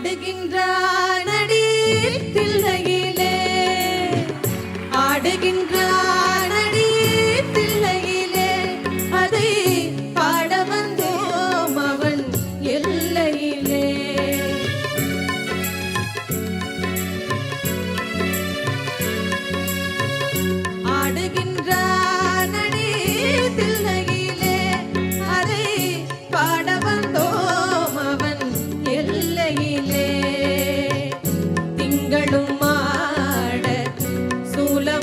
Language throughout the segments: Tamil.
ஆடுகின்றானடி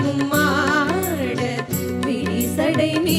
சூலமும் மாட விரிசடை நீ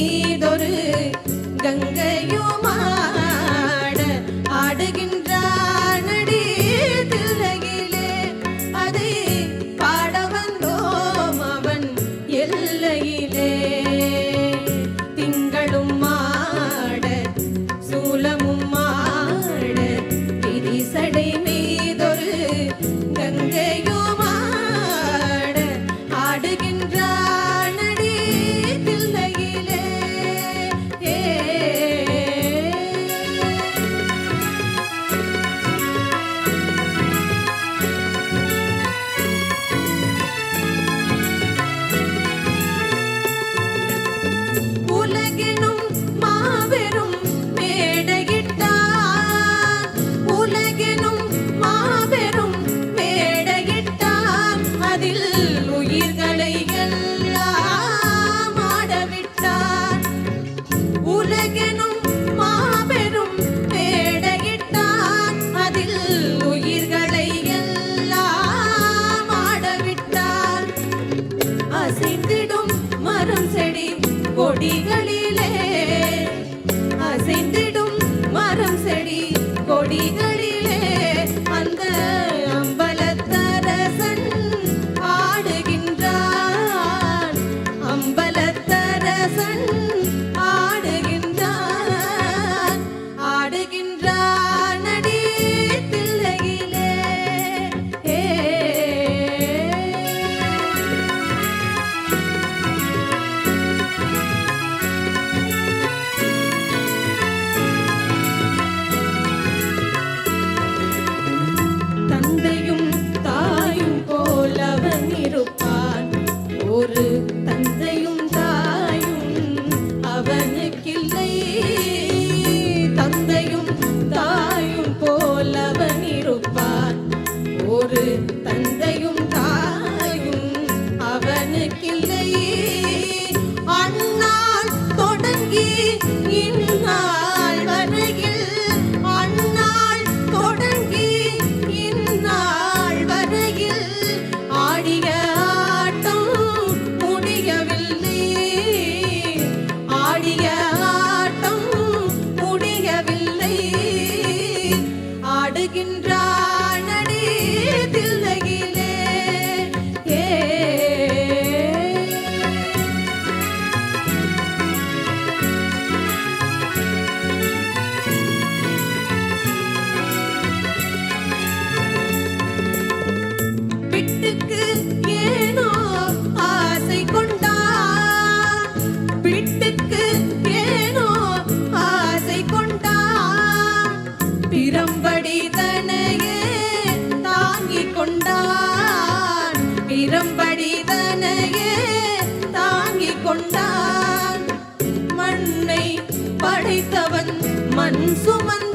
அவனுக்கில்லை பிரம்படி தனையே தாங்கிக் கொண்டான். பிரம்படி தனையே தாங்கிக் கொண்டான். மண்ணை படைத்தவன் மண் சுமன்